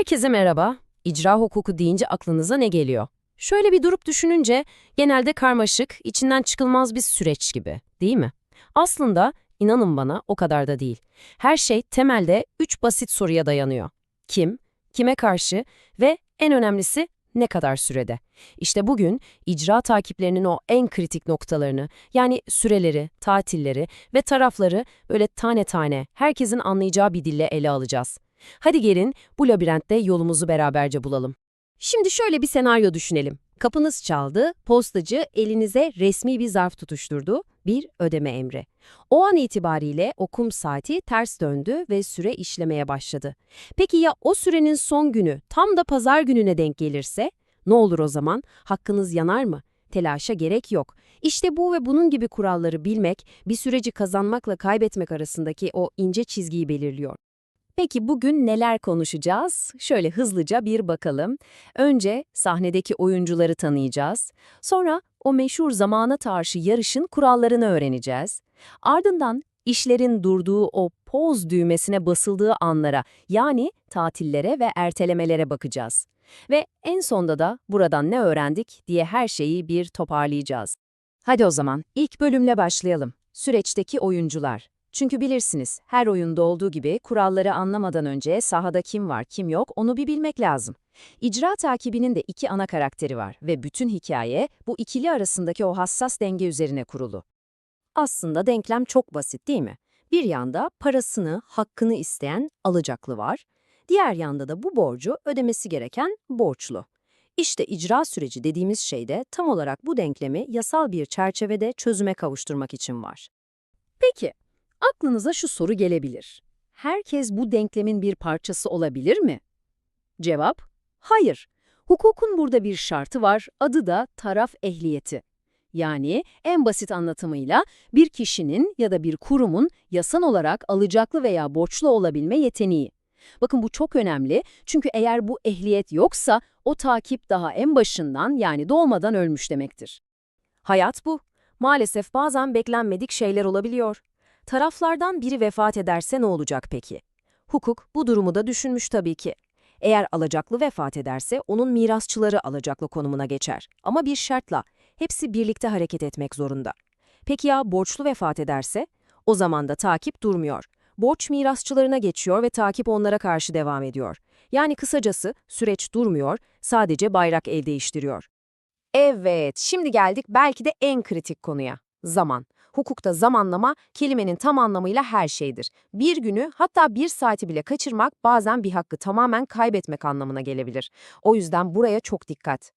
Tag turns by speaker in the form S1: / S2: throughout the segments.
S1: Herkese merhaba. İcra hukuku deyince aklınıza ne geliyor? Şöyle bir durup düşününce genelde karmaşık, içinden çıkılmaz bir süreç gibi, değil mi? Aslında inanın bana o kadar da değil. Her şey temelde üç basit soruya dayanıyor. Kim, kime karşı ve en önemlisi ne kadar sürede? İşte bugün icra takiplerinin o en kritik noktalarını, yani süreleri, tatilleri ve tarafları böyle tane tane herkesin anlayacağı bir dille ele alacağız. Hadi gelin bu labirentte yolumuzu beraberce bulalım. Şimdi şöyle bir senaryo düşünelim. Kapınız çaldı, postacı elinize resmi bir zarf tutuşturdu, bir ödeme emri. O an itibariyle okum saati ters döndü ve süre işlemeye başladı. Peki ya o sürenin son günü tam da pazar gününe denk gelirse? Ne olur o zaman? Hakkınız yanar mı? Telaşa gerek yok. İşte bu ve bunun gibi kuralları bilmek, bir süreci kazanmakla kaybetmek arasındaki o ince çizgiyi belirliyor. Peki bugün neler konuşacağız? Şöyle hızlıca bir bakalım. Önce sahnedeki oyuncuları tanıyacağız. Sonra o meşhur zamana karşı yarışın kurallarını öğreneceğiz. Ardından işlerin durduğu o poz düğmesine basıldığı anlara yani tatillere ve ertelemelere bakacağız. Ve en sonda da buradan ne öğrendik diye her şeyi bir toparlayacağız. Hadi o zaman ilk bölümle başlayalım. Süreçteki oyuncular. Çünkü bilirsiniz, her oyunda olduğu gibi kuralları anlamadan önce sahada kim var kim yok onu bir bilmek lazım. İcra takibinin de iki ana karakteri var ve bütün hikaye bu ikili arasındaki o hassas denge üzerine kurulu. Aslında denklem çok basit değil mi? Bir yanda parasını, hakkını isteyen alacaklı var, diğer yanda da bu borcu ödemesi gereken borçlu. İşte icra süreci dediğimiz şey de tam olarak bu denklemi yasal bir çerçevede çözüme kavuşturmak için var. Peki, Aklınıza şu soru gelebilir. Herkes bu denklemin bir parçası olabilir mi? Cevap, hayır. Hukukun burada bir şartı var, adı da taraf ehliyeti. Yani en basit anlatımıyla bir kişinin ya da bir kurumun yasal olarak alacaklı veya borçlu olabilme yeteneği. Bakın bu çok önemli çünkü eğer bu ehliyet yoksa o takip daha en başından yani doğmadan ölmüş demektir. Hayat bu. Maalesef bazen beklenmedik şeyler olabiliyor. Taraflardan biri vefat ederse ne olacak peki? Hukuk bu durumu da düşünmüş tabii ki. Eğer alacaklı vefat ederse onun mirasçıları alacaklı konumuna geçer. Ama bir şartla, hepsi birlikte hareket etmek zorunda. Peki ya borçlu vefat ederse? O zaman da takip durmuyor. Borç mirasçılarına geçiyor ve takip onlara karşı devam ediyor. Yani kısacası süreç durmuyor, sadece bayrak el değiştiriyor. Evet, şimdi geldik belki de en kritik konuya. Zaman. Hukukta zamanlama kelimenin tam anlamıyla her şeydir. Bir günü hatta bir saati bile kaçırmak bazen bir hakkı tamamen kaybetmek anlamına gelebilir. O yüzden buraya çok dikkat.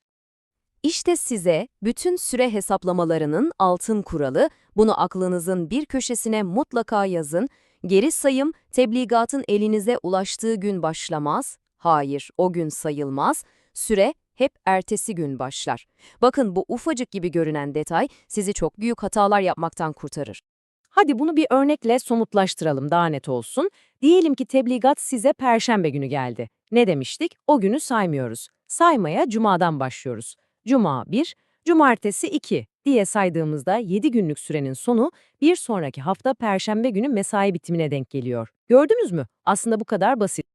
S1: İşte size bütün süre hesaplamalarının altın kuralı, bunu aklınızın bir köşesine mutlaka yazın. Geri sayım, tebligatın elinize ulaştığı gün başlamaz. Hayır, o gün sayılmaz. Süre hep ertesi gün başlar. Bakın bu ufacık gibi görünen detay sizi çok büyük hatalar yapmaktan kurtarır. Hadi bunu bir örnekle somutlaştıralım daha net olsun. Diyelim ki tebligat size perşembe günü geldi. Ne demiştik? O günü saymıyoruz. Saymaya cumadan başlıyoruz. Cuma 1, cumartesi 2 diye saydığımızda 7 günlük sürenin sonu bir sonraki hafta perşembe günü mesai bitimine denk geliyor. Gördünüz mü? Aslında bu kadar basit.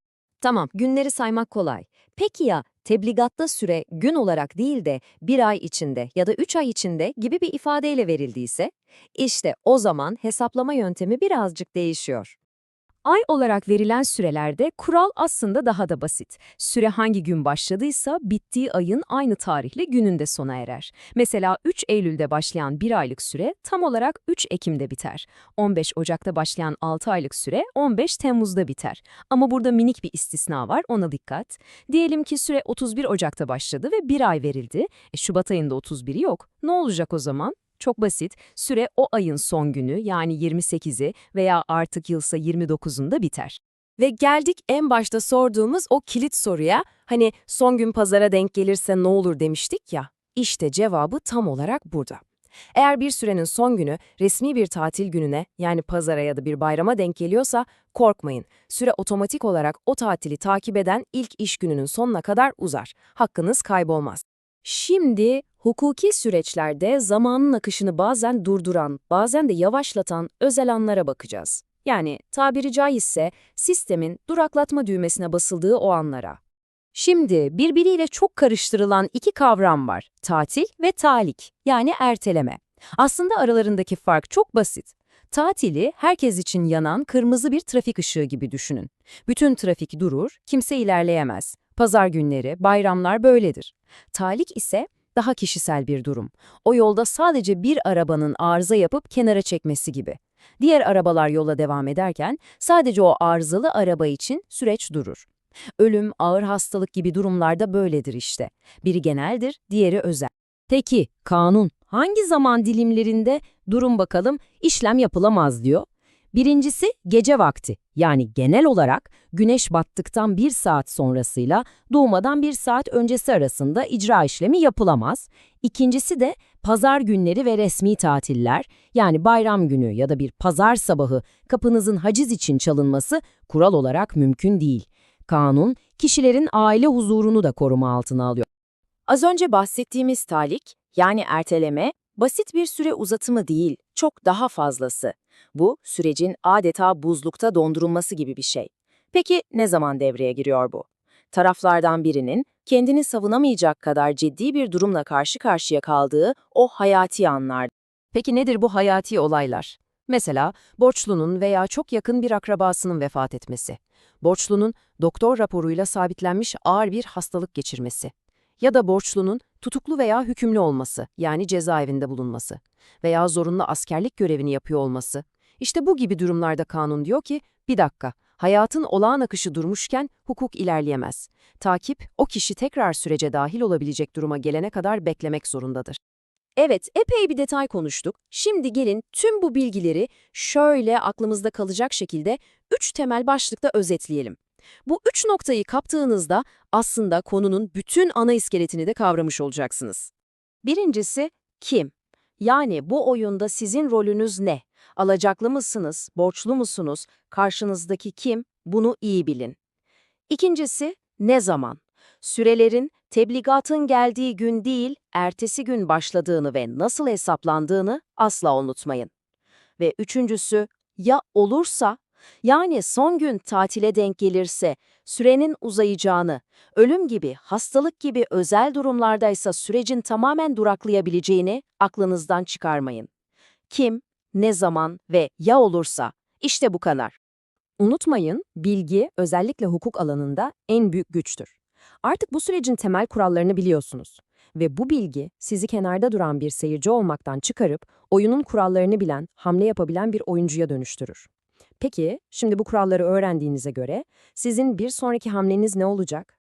S1: Tamam, günleri saymak kolay. Peki ya tebligatta süre gün olarak değil de bir ay içinde ya da üç ay içinde gibi bir ifadeyle verildiyse, işte o zaman hesaplama yöntemi birazcık değişiyor. Ay olarak verilen sürelerde kural aslında daha da basit. Süre hangi gün başladıysa bittiği ayın aynı tarihle gününde sona erer. Mesela 3 Eylül'de başlayan bir aylık süre tam olarak 3 Ekim'de biter. 15 Ocak'ta başlayan 6 aylık süre 15 Temmuz'da biter. Ama burada minik bir istisna var ona dikkat. Diyelim ki süre 31 Ocak'ta başladı ve bir ay verildi. E, Şubat ayında 31'i yok. Ne olacak o zaman? Çok basit. Süre o ayın son günü yani 28'i veya artık yılsa 29'unda biter. Ve geldik en başta sorduğumuz o kilit soruya, hani son gün pazara denk gelirse ne olur demiştik ya, işte cevabı tam olarak burada. Eğer bir sürenin son günü resmi bir tatil gününe yani pazara ya da bir bayrama denk geliyorsa korkmayın. Süre otomatik olarak o tatili takip eden ilk iş gününün sonuna kadar uzar. Hakkınız kaybolmaz. Şimdi hukuki süreçlerde zamanın akışını bazen durduran, bazen de yavaşlatan özel anlara bakacağız. Yani tabiri caizse sistemin duraklatma düğmesine basıldığı o anlara.
S2: Şimdi birbiriyle çok karıştırılan iki kavram var. Tatil ve talik yani erteleme. Aslında aralarındaki fark çok basit. Tatili herkes için yanan kırmızı bir trafik ışığı gibi düşünün. Bütün trafik durur, kimse ilerleyemez. Pazar günleri, bayramlar böyledir. Talik ise daha kişisel bir durum. O yolda sadece bir arabanın arıza yapıp kenara çekmesi gibi. Diğer arabalar yola devam ederken sadece o arızalı araba için süreç durur. Ölüm, ağır hastalık gibi durumlarda böyledir işte. Biri geneldir, diğeri özel. Peki, kanun hangi zaman dilimlerinde durun bakalım işlem yapılamaz diyor? Birincisi gece vakti yani genel olarak güneş battıktan bir saat sonrasıyla doğmadan bir saat öncesi arasında icra işlemi yapılamaz. İkincisi de pazar günleri ve resmi tatiller yani bayram günü ya da bir pazar sabahı kapınızın haciz için çalınması kural olarak mümkün değil. Kanun, kişilerin aile huzurunu da koruma altına alıyor. Az önce bahsettiğimiz talik, yani erteleme, basit bir süre uzatımı değil, çok daha fazlası. Bu, sürecin adeta buzlukta dondurulması gibi bir şey. Peki ne zaman devreye giriyor bu? Taraflardan birinin kendini savunamayacak kadar ciddi bir durumla karşı karşıya kaldığı o hayati anlar. Peki nedir bu hayati olaylar? Mesela borçlunun veya çok yakın bir akrabasının vefat etmesi. Borçlunun doktor raporuyla sabitlenmiş ağır bir hastalık geçirmesi. Ya da borçlunun tutuklu veya hükümlü olması, yani cezaevinde bulunması. Veya zorunlu askerlik görevini yapıyor olması. İşte bu gibi durumlarda kanun diyor ki, bir dakika, hayatın olağan akışı durmuşken hukuk ilerleyemez. Takip, o kişi tekrar sürece dahil olabilecek duruma gelene kadar beklemek zorundadır. Evet, epey bir detay konuştuk. Şimdi gelin tüm bu bilgileri şöyle aklımızda kalacak şekilde üç temel başlıkta özetleyelim. Bu üç noktayı kaptığınızda aslında konunun bütün ana iskeletini de kavramış olacaksınız. Birincisi kim? Yani bu oyunda sizin rolünüz ne? Alacaklı mısınız, borçlu musunuz, karşınızdaki kim? Bunu iyi bilin. İkincisi ne zaman? Sürelerin tebligatın geldiği gün değil, ertesi gün başladığını ve nasıl hesaplandığını asla unutmayın. Ve üçüncüsü, ya olursa, yani son gün tatile denk gelirse, sürenin uzayacağını, ölüm gibi, hastalık gibi özel durumlardaysa sürecin tamamen duraklayabileceğini aklınızdan çıkarmayın. Kim, ne zaman ve ya olursa, işte bu kadar. Unutmayın, bilgi özellikle hukuk alanında en büyük güçtür. Artık bu sürecin temel kurallarını biliyorsunuz. Ve bu bilgi sizi kenarda duran bir seyirci olmaktan çıkarıp oyunun kurallarını bilen, hamle yapabilen bir oyuncuya dönüştürür. Peki, şimdi bu kuralları öğrendiğinize göre sizin bir sonraki hamleniz ne olacak?